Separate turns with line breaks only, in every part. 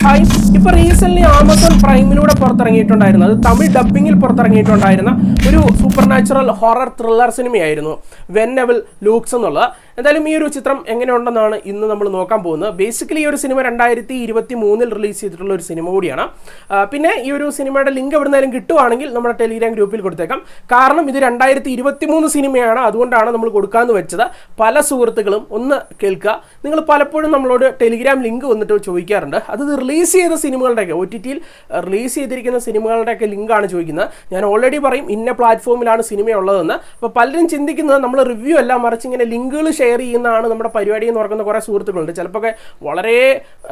Hi ഇപ്പൊ recent Amazon പ്രൈമിലൂടെ പുറത്തിറങ്ങിയിട്ടുണ്ടായിരുന്നു. അത് തമിഴ് ഡബിങ്ങിൽ പുറത്തിറങ്ങിയിട്ടുണ്ടായിരുന്ന ഒരു സൂപ്പർ നാച്ചുറൽ ഹൊറർ ത്രില്ലർ സിനിമയായിരുന്നു വെന്നബിൾ ലൂക്സ് എന്നുള്ളത്. എന്തായാലും ഈ ഒരു ചിത്രം എങ്ങനെയുണ്ടെന്നാണ് ഇന്ന് നമ്മൾ നോക്കാൻ പോകുന്നത്. ബേസിക്കലി ഈ ഒരു സിനിമ രണ്ടായിരത്തി ഇരുപത്തി മൂന്നിൽ റിലീസ് ചെയ്തിട്ടുള്ള ഒരു സിനിമ കൂടിയാണ്. പിന്നെ ഈ ഒരു സിനിമയുടെ ലിങ്ക് എവിടുന്നാലും കിട്ടുവാണെങ്കിൽ നമ്മുടെ ടെലിഗ്രാം ഗ്രൂപ്പിൽ കൊടുത്തേക്കാം. കാരണം ഇത് രണ്ടായിരത്തി ഇരുപത്തി മൂന്ന് സിനിമയാണ്. അതുകൊണ്ടാണ് നമ്മൾ കൊടുക്കാമെന്ന് വെച്ചത്. പല സുഹൃത്തുക്കളും ഒന്ന് കേൾക്കുക. നിങ്ങൾ പലപ്പോഴും നമ്മളോട് ടെലിഗ്രാം ലിങ്ക് വന്നിട്ട് ചോദിക്കാറുണ്ട്. അത് റിലീസ് ചെയ്ത സിനിമകളുടെയൊക്കെ ഒ ടി ടിയിൽ റിലീസ് ചെയ്തിരിക്കുന്ന സിനിമകളുടെയൊക്കെ ലിങ്കാണ് ചോദിക്കുന്നത്. ഞാൻ ഓൾറെഡി പറയും ഇന്ന പ്ലാറ്റ്ഫോമിലാണ് സിനിമ ഉള്ളതെന്ന് അപ്പോൾ പലരും ചിന്തിക്കുന്നത് നമ്മൾ റിവ്യൂ അല്ല മറിച്ച് ഇങ്ങനെ ലിങ്കുകൾ ഷെയർ ചെയ്യുന്നതാണ് നമ്മുടെ പരിപാടി എന്ന് ഓർക്കുന്ന കുറേ സുഹൃത്തുക്കളുണ്ട്. ചിലപ്പോൾ വളരെ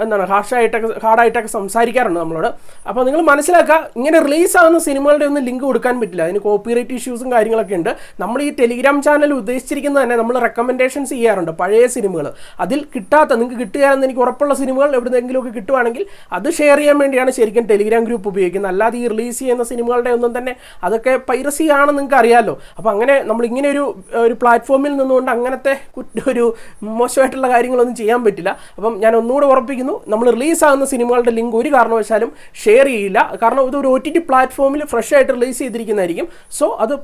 എന്താണ് ഹാർഷായിട്ടൊക്കെ ഹാർഡായിട്ടൊക്കെ സംസാരിക്കാറുണ്ട് നമ്മളോട്. അപ്പോൾ നിങ്ങൾ മനസ്സിലാക്കുക ഇങ്ങനെ റിലീസ് ആവുന്ന സിനിമകളുടെ ഒന്നും ലിങ്ക് കൊടുക്കാൻ പറ്റില്ല. അതിന് കോപ്പിറൈറ്റ് ഇഷ്യൂസും കാര്യങ്ങളൊക്കെ ഉണ്ട്. നമ്മൾ ഈ ടെലിഗ്രാം ചാനൽ ഉദ്ദേശിച്ചിരിക്കുന്നത് തന്നെ നമ്മൾ റെക്കമെൻഡേഷൻസ് ചെയ്യാറുണ്ട് പഴയ സിനിമകൾ. അതിൽ കിട്ടാത്ത നിങ്ങൾക്ക് കിട്ടുകയാണെന്ന് എനിക്ക് ഉറപ്പുള്ള സിനിമകൾ എവിടെന്നെങ്കിലുമൊക്കെ കിട്ടുവാണെങ്കിൽ അത് ഷെയർ ചെയ്യാൻ വേണ്ടിയാണ് ശരിക്കും ടെലിഗ്രാം ഗ്രൂപ്പ് ഉപയോഗിക്കുന്നത്. അല്ലാതെ ഈ റിലീസ് ചെയ്യുന്ന സിനിമകളുടെ ഒന്നും തന്നെ അതൊക്കെ പൈറസി ആണെന്ന് നിങ്ങൾക്ക് അറിയാമല്ലോ അപ്പോൾ അങ്ങനെ നമ്മൾ ഇങ്ങനെ ഒരു ഒരു പ്ലാറ്റ്ഫോമിൽ നിന്നുകൊണ്ട് അങ്ങനത്തെ ഒരു മോശമായിട്ടുള്ള കാര്യങ്ങളൊന്നും ചെയ്യാൻ പറ്റില്ല. അപ്പം ഞാൻ ഒന്നുകൂടെ ഉറപ്പിക്കുന്നു നമ്മൾ റിലീസാകുന്ന സിനിമകളുടെ ലിങ്ക് ഒരു കാരണവശാലും ഷെയർ ചെയ്യില്ല. കാരണം ഇത് ഒരു ഒ ടി ടി പ്ലാറ്റ്ഫോമിൽ ഫ്രഷ് ആയിട്ട് റിലീസ് ചെയ്തിരിക്കുന്നതായിരിക്കും. സോ അത്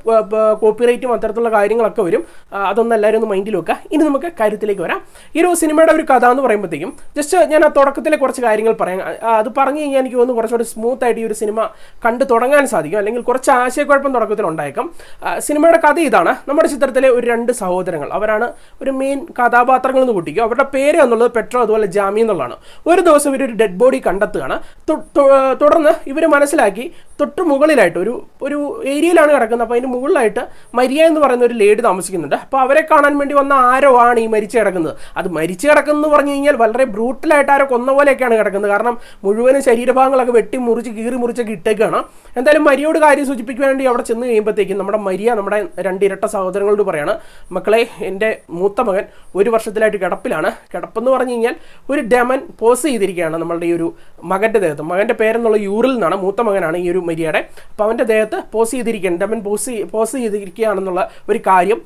കോപ്പിറൈറ്റും അത്തരത്തിലുള്ള കാര്യങ്ങളൊക്കെ വരും. അതൊന്നും എല്ലാവരും ഒന്ന് മൈൻഡിൽ വെക്കുക. ഇനി നമുക്ക് കാര്യത്തിലേക്ക് വരാം. ഈ ഒരു സിനിമയുടെ ഒരു കഥ എന്ന് പറയുമ്പോഴത്തേക്കും ജസ്റ്റ് ഞാൻ ആ തുടക്കത്തിലെ കുറച്ച് കാര്യങ്ങൾ പറയാം. അത് പറഞ്ഞു കഴിഞ്ഞാൽ എനിക്ക് ഒന്ന് കുറച്ചുകൂടി സ്മൂത്ത് ആയിട്ട് ഈ ഒരു സിനിമ കണ്ടു തുടങ്ങാൻ സാധിക്കും. അല്ലെങ്കിൽ കുറച്ച് ആശയക്കുഴപ്പം തുടക്കത്തിൽ ഉണ്ടായേക്കും സിനിമയുടെ കഥ ഇതാണ്. നമ്മുടെ ചിത്രത്തിലെ ഒരു രണ്ട് സഹോദരങ്ങൾ. അവരാണ് മെയിൻ കഥാപാത്രങ്ങൾ എന്ന് കൂട്ടിക്കും അവരുടെ പേര് എന്നുള്ളത് പെട്രോ അതുപോലെ ജാമി എന്നുള്ളതാണ്. ഒരു ദിവസം ഇവർ ഒരു ഡെഡ് ബോഡി കണ്ടെത്തുകയാണ്. തുടർന്ന് ഇവർ മനസ്സിലാക്കി തൊട്ട് മുകളിലായിട്ട് ഒരു ഒരു ഏരിയയിലാണ് കിടക്കുന്നത്. അപ്പോൾ അതിന്റെ മുകളിലായിട്ട് മരിയ എന്ന് പറയുന്ന ഒരു ലേഡി താമസിക്കുന്നുണ്ട്. അപ്പോൾ അവരെ കാണാൻ വേണ്ടി വന്ന ആരോ ആണ് ഈ മരിച്ചു കിടക്കുന്നത്. അത് മരിച്ചു കിടക്കുന്നത് പറഞ്ഞു കഴിഞ്ഞാൽ വളരെ ബ്രൂട്ടലായിട്ട് ആരോ കൊന്ന പോലെയൊക്കെയാണ് കിടക്കുന്നത്. കാരണം മുഴുവനും ശരീരഭാഗങ്ങളൊക്കെ വെട്ടി മുറിച്ച് കീറി മുറിച്ചൊക്കെ ഇട്ടേക്കാണ്. എന്തായാലും മരിയോട് കാര്യം സൂചിപ്പിക്കാൻ വേണ്ടി അവിടെ ചെന്ന് കഴിയുമ്പോഴത്തേക്കും നമ്മുടെ മരിയ നമ്മുടെ രണ്ട് ഇരട്ട സഹോദരങ്ങളോട് പറയാണ് മക്കളെ എന്റെ മൂത്ത മകൻ ഒരു വർഷത്തിലായിട്ട് കിടപ്പിലാണ്. കിടപ്പെന്ന് പറഞ്ഞു കഴിഞ്ഞാൽ ഒരു ഡെമൻ പോസ് ചെയ്തിരിക്കുകയാണ് നമ്മളുടെ ഈ ഒരു മകന്റെ ദേഹത്ത്. മകന്റെ പേരെന്നുള്ള യൂറിൽ നിന്നാണ് മൂത്ത മകനാണ് ഈ ഒരു മരിയയുടെ അപ്പോൾ അവന്റെ ദേഹത്ത് പോസ് ചെയ്തിരിക്കുകയാണ്. ഡെമൻ പോസ് പോസ് ചെയ്തിരിക്കുകയാണെന്നുള്ള ഒരു കാര്യം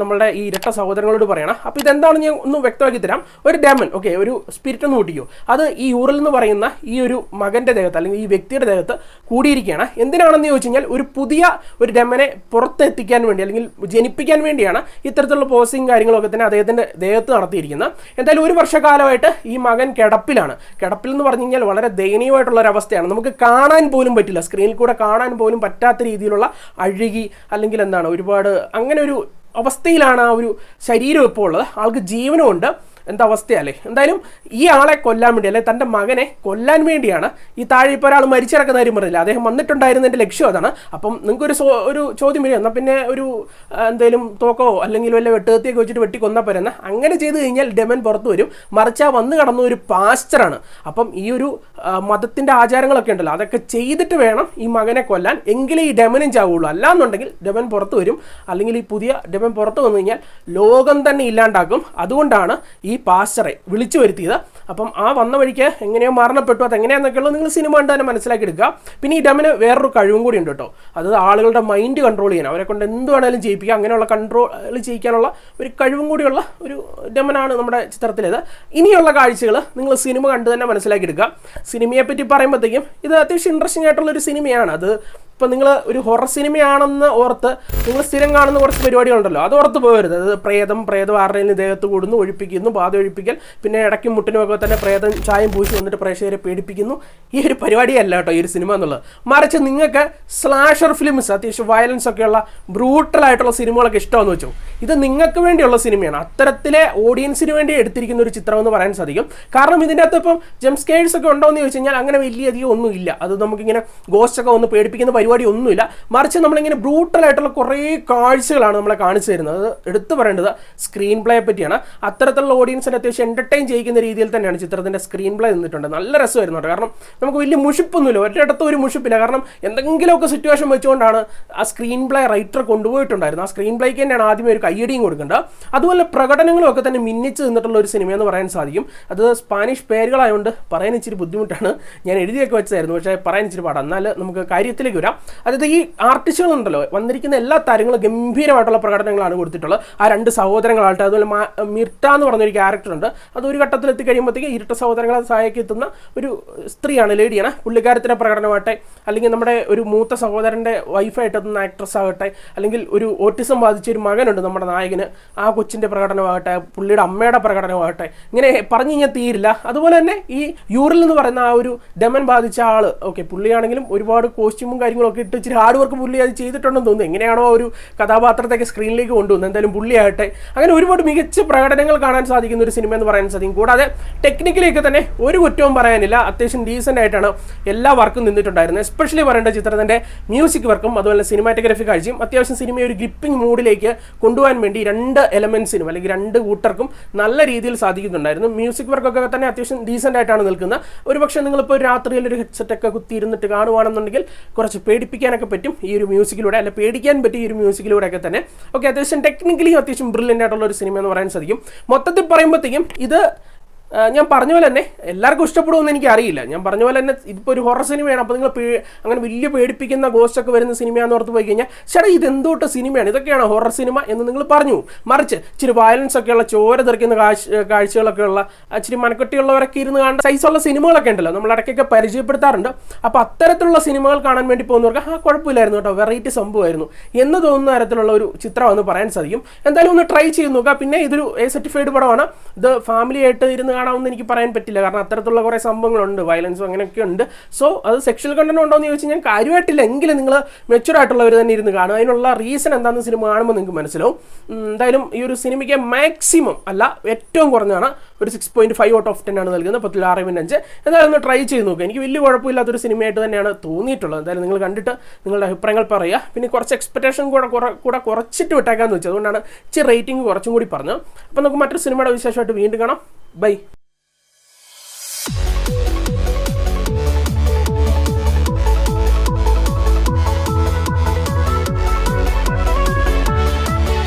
നമ്മളുടെ ഈ ഇരട്ട സഹോദരങ്ങളോട് പറയണം. അപ്പോൾ ഇതെന്താണെന്ന് ഞാൻ ഒന്ന് വ്യക്തമാക്കി തരാം. ഒരു ഡെമൻ ഓക്കെ ഒരു സ്പിരിറ്റ് ഒന്ന് കൂട്ടിക്കോ. അത് ഈ യൂറിൽ എന്ന് പറയുന്ന ഈ ഒരു മകന്റെ ദേഹത്ത് അല്ലെങ്കിൽ ഈ വ്യക്തിയുടെ ദേഹത്ത് കൂടിയിരിക്കുകയാണ്. എന്തിനാണെന്ന് ചോദിച്ചു കഴിഞ്ഞാൽ ഒരു പുതിയ ഒരു ഡെമനെ പുറത്തെത്തിക്കാൻ വേണ്ടി അല്ലെങ്കിൽ ജനിപ്പിക്കാൻ വേണ്ടിയാണ് ഇത്തരത്തിലുള്ള പോസിങ് കാര്യങ്ങളൊക്കെ തന്നെ അദ്ദേഹത്തിന്റെ ദേഹത്ത് നടത്തിയിരിക്കുന്നത്. എന്തായാലും ഒരു വർഷക്കാലമായിട്ട് ഈ മകൻ കിടപ്പിലാണ്. കിടപ്പിൽ എന്ന് പറഞ്ഞു കഴിഞ്ഞാൽ വളരെ ദയനീയമായിട്ടുള്ള ഒരു അവസ്ഥയാണ്. നമുക്ക് കാണാൻ പോലും പറ്റില്ല. സ്ക്രീനിൽ കൂടെ കാണാൻ പോലും പറ്റാത്ത രീതിയിലുള്ള അഴുകി അല്ലെങ്കിൽ എന്താണ് ഒരുപാട് അങ്ങനെ ഒരു അവസ്ഥയിലാണ് ആ ഒരു ശരീരം ഇപ്പോൾ ഉള്ളത്. ആൾക്ക് ജീവനുമുണ്ട്. എന്താ അവസ്ഥയല്ലേ? എന്തായാലും ഈ ആളെ കൊല്ലാൻ വേണ്ടി അല്ലെ തന്റെ മകനെ കൊല്ലാൻ വേണ്ടിയാണ് ഈ താഴെ ഇപ്പോൾ ഒരാൾ മരിച്ചിറക്കുന്ന കാര്യം പറഞ്ഞില്ല? അദ്ദേഹം വന്നിട്ടുണ്ടായിരുന്നതിന്റെ ലക്ഷ്യം അതാണ്. അപ്പം നിങ്ങൾക്കൊരു സോ- ഒരു ചോദ്യം വരും എന്നാൽ പിന്നെ ഒരു എന്തെങ്കിലും തോക്കോ അല്ലെങ്കിൽ വല്ല വെട്ടുകത്തിയൊക്കെ വെച്ചിട്ട് വെട്ടി പോരെന്ന്. അങ്ങനെ ചെയ്ത് കഴിഞ്ഞാൽ ഡെമൻ പുറത്തു വരും. മറിച്ച് വന്ന് കടന്ന ഒരു പാസ്റ്ററാണ് അപ്പം ഈ ഒരു മതത്തിന്റെ ആചാരങ്ങളൊക്കെ ഉണ്ടല്ലോ അതൊക്കെ ചെയ്തിട്ട് വേണം ഈ മകനെ കൊല്ലാൻ. എങ്കിലേ ഈ ഡെമനും ചാവുള്ളൂ. അല്ലാന്നുണ്ടെങ്കിൽ ഡെമൻ പുറത്തു വരും. അല്ലെങ്കിൽ ഈ പുതിയ ഡെമൻ പുറത്തു വന്നു കഴിഞ്ഞാൽ ലോകം തന്നെ ഇല്ലാണ്ടാക്കും അതുകൊണ്ടാണ് ഈ പാസ്റ്ററെ വിളിച്ചു വരുത്തിയത്. അപ്പം ആ വന്ന വഴിക്ക് എങ്ങനെയോ മരണപ്പെട്ടു. അത് എങ്ങനെയാണെന്നൊക്കെയുള്ളത് നിങ്ങൾ സിനിമ കണ്ട് തന്നെ മനസ്സിലാക്കി എടുക്കുക പിന്നെ ഈ ഡമിന് വേറൊരു കഴിവും കൂടി ഉണ്ട് കേട്ടോ. അത് ആളുകളുടെ മൈൻഡ് കൺട്രോൾ ചെയ്യാൻ. അവരെ കൊണ്ട് എന്ത് വേണേലും ചെയ്യിപ്പിക്കുക അങ്ങനെയുള്ള കൺട്രോൾ ചെയ്യിക്കാനുള്ള ഒരു കഴിവും കൂടിയുള്ള ഒരു ഡെമനാണ് നമ്മുടെ ചിത്രത്തിലേത്. ഇനിയുള്ള കാഴ്ചകൾ നിങ്ങൾ സിനിമ കണ്ട് തന്നെ മനസ്സിലാക്കി എടുക്കുക സിനിമയെ പറ്റി പറയുമ്പോഴത്തേക്കും ഇത് അത്യാവശ്യം ഇൻട്രസ്റ്റിംഗ് ആയിട്ടുള്ള ഒരു സിനിമയാണ്. അത് ഇപ്പം നിങ്ങൾ ഒരു ഹൊറർ സിനിമയാണെന്ന് ഓർത്ത് നിങ്ങൾ സ്ഥിരം കാണുന്ന കുറച്ച് പരിപാടികളുണ്ടല്ലോ. അത് ഓർത്ത് പോകരുത്. അത് പ്രേതം പ്രേതം ആരുടെയും ദേഹത്ത് കൂടുന്നു ഒഴിപ്പിക്കുന്നു ബാധ ഒഴിപ്പിക്കൽ പിന്നെ ഇടയ്ക്കും മുട്ടിനുമൊക്കെ തന്നെ പ്രേതം ചായം പൂശി വന്നിട്ട് പ്രേക്ഷകരെ പേടിപ്പിക്കുന്നു. ഈ ഒരു പരിപാടിയല്ല കേട്ടോ ഈ ഒരു സിനിമ എന്നുള്ളത്. മറിച്ച് നിങ്ങൾക്ക് സ്ലാഷർ ഫിലിംസ് അത്യാവശ്യം വയലൻസ് ഒക്കെയുള്ള ബ്രൂട്ടലായിട്ടുള്ള സിനിമകളൊക്കെ ഇഷ്ടമെന്ന് വെച്ചു. ഇത് നിങ്ങൾക്ക് വേണ്ടിയുള്ള സിനിമയാണ് അത്തരത്തിലെ ഓഡിയൻസിന് വേണ്ടി എടുത്തിരിക്കുന്ന ഒരു ചിത്രം എന്ന് പറയാൻ സാധിക്കും. കാരണം ഇതിന്റെ അകത്ത് ഇപ്പം ജംസ്കേഴ്സ് ഒക്കെ ഉണ്ടോ എന്ന് ചോദിച്ചു കഴിഞ്ഞാൽ അങ്ങനെ വലിയധികം ഒന്നുമില്ല. അത് നമുക്കിങ്ങനെ ഗോസ്റ്റ് ഒക്കെ ഒന്ന് പേടിപ്പിക്കുന്ന പരിപാടി ഒന്നുമില്ല മറിച്ച് നമ്മളിങ്ങനെ ബ്രൂട്ടലായിട്ടുള്ള കുറേ കാഴ്ചകളാണ് നമ്മളെ കാണിച്ചു തരുന്നത്. എടുത്തു പറയേണ്ടത് സ്ക്രീൻ പ്ലേയെ പറ്റിയാണ്. അത്തരത്തിലുള്ള ഓഡിയൻസിനെ അത്യാവശ്യം എന്റർടൈൻ ചെയ്യുന്ന രീതിയിൽ തന്നെയാണ് ചിത്രത്തിന്റെ സ്ക്രീൻ പ്ലേ നിന്നിട്ടുണ്ട്. നല്ല രസം വരുന്നുണ്ട് കാരണം നമുക്ക് വലിയ മുഷിപ്പൊന്നുമില്ല. ഒരിടത്തും ഒരു മുഷിപ്പില്ല. കാരണം എന്തെങ്കിലുമൊക്കെ സിറ്റുവേഷൻ വെച്ചുകൊണ്ടാണ് ആ സ്ക്രീൻ പ്ലേ റൈറ്റർ കൊണ്ടുപോയിട്ടുണ്ടായിരുന്നത്. ആ സ്ക്രീൻ പ്ലേക്ക് തന്നെയാണ് ആദ്യമേ ഒരു കയ്യടിയും കൊടുക്കേണ്ടത്. അതുപോലെ പ്രകടനങ്ങളും ഒക്കെ തന്നെ മിന്നിച്ച് നിന്നിട്ടുള്ള ഒരു സിനിമയെന്ന് പറയാൻ സാധിക്കും. അത് സ്പാനിഷ് പേരുകളായതുകൊണ്ട് പറയാൻ ഇച്ചിരി ബുദ്ധിമുട്ടാണ്. ഞാൻ എഴുതിയൊക്കെ വെച്ചതായിരുന്നു. പക്ഷേ പറയാൻ ഇച്ചിരി പാടാണ്. എന്നാൽ നമുക്ക് കാര്യത്തിലേക്ക് വരാം. അതായത് ഈ ആർട്ടിസ്റ്റുകളുണ്ടല്ലോ വന്നിരിക്കുന്ന എല്ലാ താരങ്ങളും ഗംഭീരമായിട്ടുള്ള പ്രകടനങ്ങളാണ് കൊടുത്തിട്ടുള്ളത്. ആ രണ്ട് സഹോദരങ്ങളായിട്ട് അതുപോലെ മിർട്ട എന്ന് പറഞ്ഞൊരു ക്യാരക്ടർ ഉണ്ട്. അത് ഒരു ഘട്ടത്തിൽ എത്തിക്കഴിയുമ്പോഴത്തേക്ക് ഇരട്ട സഹോദരങ്ങളെ സഹായിക്ക് എത്തുന്ന ഒരു സ്ത്രീയാണ് ലേഡിയാണ്. പുള്ളിക്കാരത്തിന്റെ പ്രകടനമാകട്ടെ അല്ലെങ്കിൽ നമ്മുടെ ഒരു മൂത്ത സഹോദരന്റെ വൈഫായിട്ട് എത്തുന്ന ആക്ട്രസ് ആകട്ടെ അല്ലെങ്കിൽ ഒരു ഓട്ടിസം ബാധിച്ച ഒരു മകനുണ്ട് നമ്മുടെ നായകന്. ആ കൊച്ചിന്റെ പ്രകടനമാകട്ടെ പുള്ളിയുടെ അമ്മയുടെ പ്രകടനമാകട്ടെ. ഇങ്ങനെ പറഞ്ഞു കഴിഞ്ഞാൽ തീരില്ല. അതുപോലെ തന്നെ ഈ യൂറിൽ എന്ന് പറയുന്ന ആ ഒരു ഡെമൻ ബാധിച്ച ആൾ ഓക്കെ പുള്ളിയാണെങ്കിലും ഒരുപാട് കോസ്റ്റ്യൂമും കാര്യങ്ങളും ഒക്കെ ഇട്ട് ഇച്ചിരി ഹാർഡ് വർക്ക് പുള്ളി അത് ചെയ്തിട്ടുണ്ടെന്ന് തോന്നുന്നു. എങ്ങനെയാണോ ഒരു കഥാപാത്രത്തേക്ക് സ്ക്രീനിലേക്ക് കൊണ്ടുവന്നത്. എന്തായാലും പുള്ളിയാകട്ടെ. അങ്ങനെ ഒരുപാട് മികച്ച പ്രകടനങ്ങൾ കാണാൻ സാധിക്കുന്ന ഒരു സിനിമ എന്ന് പറയാൻ സാധിക്കും. കൂടാതെ ടെക്നിക്കലിയൊക്കെ തന്നെ ഒരു കുറ്റവും പറയാനില്ല. അത്യാവശ്യം ഡീസന്റ് ആയിട്ടാണ് എല്ലാ വർക്കും നിന്നിട്ടുണ്ടായിരുന്നത്. എസ്പെഷ്യലി പറയേണ്ട ചിത്രത്തിന്റെ മ്യൂസിക് വർക്കും അതുപോലെ സിനിമാറ്റോഗ്രഫി കാഴ്ചയും അത്യാവശ്യം സിനിമയെ ഒരു ഗ്രിപ്പിംഗ് മൂഡിലേക്ക് കൊണ്ടുപോകാൻ വേണ്ടി രണ്ട് എലമെൻസിനും അല്ലെങ്കിൽ രണ്ട് കൂട്ടർക്കും നല്ല രീതിയിൽ സാധിക്കുന്നുണ്ടായിരുന്നു. മ്യൂസിക് വർക്കൊക്കെ തന്നെ അത്യാവശ്യം ഡീസന്റ് ആയിട്ടാണ് നിൽക്കുന്നത്. ഒരുപക്ഷെ നിങ്ങളിപ്പോൾ രാത്രിയിൽ ഒരു ഹെഡ്സെറ്റ് ഒക്കെ കുത്തിയിരുന്നിട്ട് കാണുവാണെന്നുണ്ടെങ്കിൽ കുറച്ച് പേടിപ്പിക്കാനൊക്കെ പറ്റും ഈ ഒരു മ്യൂസിക്കിലൂടെ അല്ല പേടിക്കാൻ പറ്റും ഈ ഒരു മ്യൂസിക്കിലൂടെ ഒക്കെ തന്നെ. ഓക്കെ അത്യാവശ്യം ടെക്നിക്കലി അത്യാവശ്യം ബ്രില്യന്റ് ആയിട്ടുള്ള ഒരു സിനിമ എന്ന് പറയാൻ സാധിക്കും. മൊത്തത്തിൽ പറയുമ്പോഴത്തേക്കും ഇത് ഞാൻ പറഞ്ഞ പോലെ തന്നെ എല്ലാവർക്കും ഇഷ്ടപ്പെടുമെന്ന് എനിക്ക് അറിയില്ല ഞാൻ പറഞ്ഞ പോലെ തന്നെ ഇതിപ്പോൾ ഒരു ഹൊറർ സിനിമയാണ് അപ്പോൾ നിങ്ങൾ അങ്ങനെ വലിയ പേടിപ്പിക്കുന്ന ഗോസ്റ്റ് ഒക്കെ വരുന്ന സിനിമയാന്ന് ഓർത്ത് പോയി കഴിഞ്ഞാൽ ചേട്ടാ ഇത് എന്തോട്ട് സിനിമയാണ് ഇതൊക്കെയാണ് ഹൊറർ സിനിമ എന്ന് നിങ്ങൾ പറഞ്ഞു. മറിച്ച് ഇച്ചിരി വയലൻസ് ഒക്കെയുള്ള ചോര തെറിക്കുന്ന കാഴ്ച കാഴ്ചകളൊക്കെ ഉള്ള ഇച്ചിരി മനക്കെട്ടിയുള്ളവരൊക്കെ ഇരുന്ന് കാണുന്ന സൈസുള്ള സിനിമകളൊക്കെ ഉണ്ടല്ലോ. നമ്മൾ ഇടയ്ക്കൊക്കെ പരിചയപ്പെടുത്താറുണ്ട്. അപ്പോൾ അത്തരത്തിലുള്ള സിനിമകൾ കാണാൻ വേണ്ടി പോകുന്നവർക്ക് ആ കുഴപ്പമില്ലായിരുന്നു കേട്ടോ. വെറൈറ്റി സംഭവമായിരുന്നു. എന്ന് തോന്നുന്ന തരത്തിലുള്ള ഒരു ചിത്രമെന്ന് പറയാൻ സാധിക്കും. എന്തായാലും ഒന്ന് ട്രൈ ചെയ്ത് നോക്കുക. പിന്നെ ഇതൊരു എ സർട്ടിഫൈഡ് പടമാണ്. ഇത് ഫാമിലി ആയിട്ട് ഇരുന്ന് കാണാമെന്ന് എനിക്ക് പറയാൻ പറ്റില്ല. കാരണം അത്തരത്തിലുള്ള കുറേ സംഭവങ്ങളുണ്ട്. വയലൻസും അങ്ങനെയൊക്കെ ഉണ്ട്. സോ അത് സെക്ഷൽ കണ്ടന്റ് ഉണ്ടോ എന്ന് ചോദിച്ചാൽ ഞാൻ കാര്യമായിട്ടില്ല. എങ്കിലും നിങ്ങൾ മെച്ചൂർ ആയിട്ടുള്ളവർ തന്നെ ഇരുന്ന് കാണും. അതിനുള്ള റീസൺ എന്താണെന്ന് സിനിമ കാണുമ്പോൾ നിങ്ങൾക്ക് മനസ്സിലാവും. എന്തായാലും ഈ ഒരു സിനിമയ്ക്ക് മാക്സിമം അല്ല ഏറ്റവും കുറഞ്ഞാണ് ഒരു six point five out of ten ആണ് നൽകുന്നത്. പത്തിൽ ആറ് പോയിന്റ് അഞ്ച്. എന്തായാലും ഒന്ന് ട്രൈ ചെയ്ത് നോക്കുക എനിക്ക് വലിയ കുഴപ്പമില്ലാത്തൊരു സിനിമയായിട്ട് തന്നെയാണ് തോന്നിയിട്ടുള്ളത്. എന്തായാലും നിങ്ങൾ കണ്ടിട്ട് നിങ്ങളുടെ അഭിപ്രായങ്ങൾ പറയുക. പിന്നെ കുറച്ച് എക്സ്പെക്ടേഷൻ കൂടെ കൂടെ കുറച്ചിട്ട് വിട്ടേക്കാന്ന് വെച്ചത് അതുകൊണ്ടാണ് ഇച്ചിരി റേറ്റിംഗ് കുറച്ചും കൂടി പറഞ്ഞത് അപ്പോൾ നമുക്ക് മറ്റൊരു സിനിമയുടെ വിശേഷമായിട്ട് വീണ്ടും കാണാം. 拜。